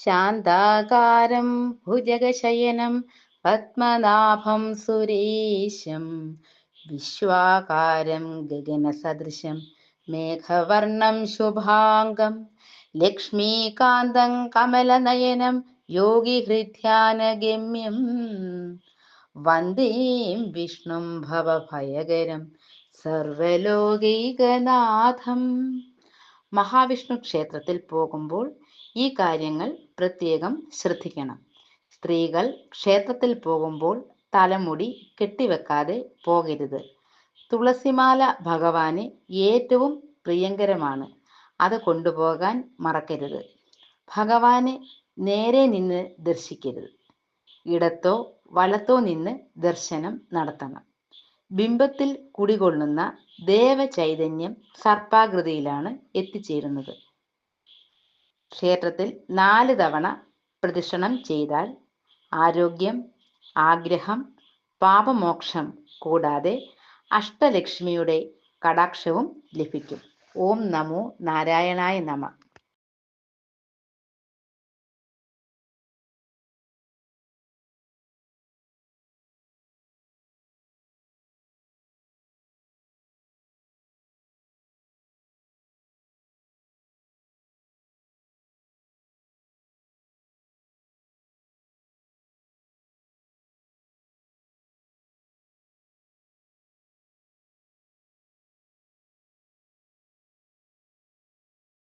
ശാന്താകാരം ഭുജഗശയനം പത്മനാഭം സുരേശം വിശ്വാകാരം ഗഗനസദൃശം മേഘവർണം ശുഭാംഗം ലക്ഷ്മീകാന്തം കമലനയനം യോഗിഹൃദ്ധ്യാനഗമ്യം വന്ദേം വിഷ്ണും ഭവഭയകരം സർവലോകൈകനാഥം മഹാവിഷ്ണു ക്ഷേത്രത്തിൽ പോകുമ്പോൾ ഈ കാര്യങ്ങൾ പ്രത്യേകം ശ്രദ്ധിക്കണം. സ്ത്രീകൾ ക്ഷേത്രത്തിൽ പോകുമ്പോൾ തലമുടി കെട്ടിവെക്കാതെ പോകരുത്. തുളസിമാല ഭഗവാന് ഏറ്റവും പ്രിയങ്കരമാണ്. അത് കൊണ്ടുപോകാൻ മറക്കരുത്. ഭഗവാനെ നേരെ നിന്ന് ദർശിക്കരുത്. ഇടത്തോ വലത്തോ നിന്ന് ദർശനം നടത്തണം. ബിംബത്തിൽ കുടികൊള്ളുന്ന ദേവചൈതന്യം സർപ്പാകൃതിയിലാണ് എത്തിച്ചേരുന്നത്. ക്ഷേത്രത്തിൽ നാല് തവണ പ്രദക്ഷിണം ചെയ്താൽ ആരോഗ്യം ആഗ്രഹം പാപമോക്ഷം കൂടാതെ അഷ്ടലക്ഷ്മിയുടെ കടാക്ഷവും ലഭിക്കും. ഓം നമോ നാരായണായ നമ.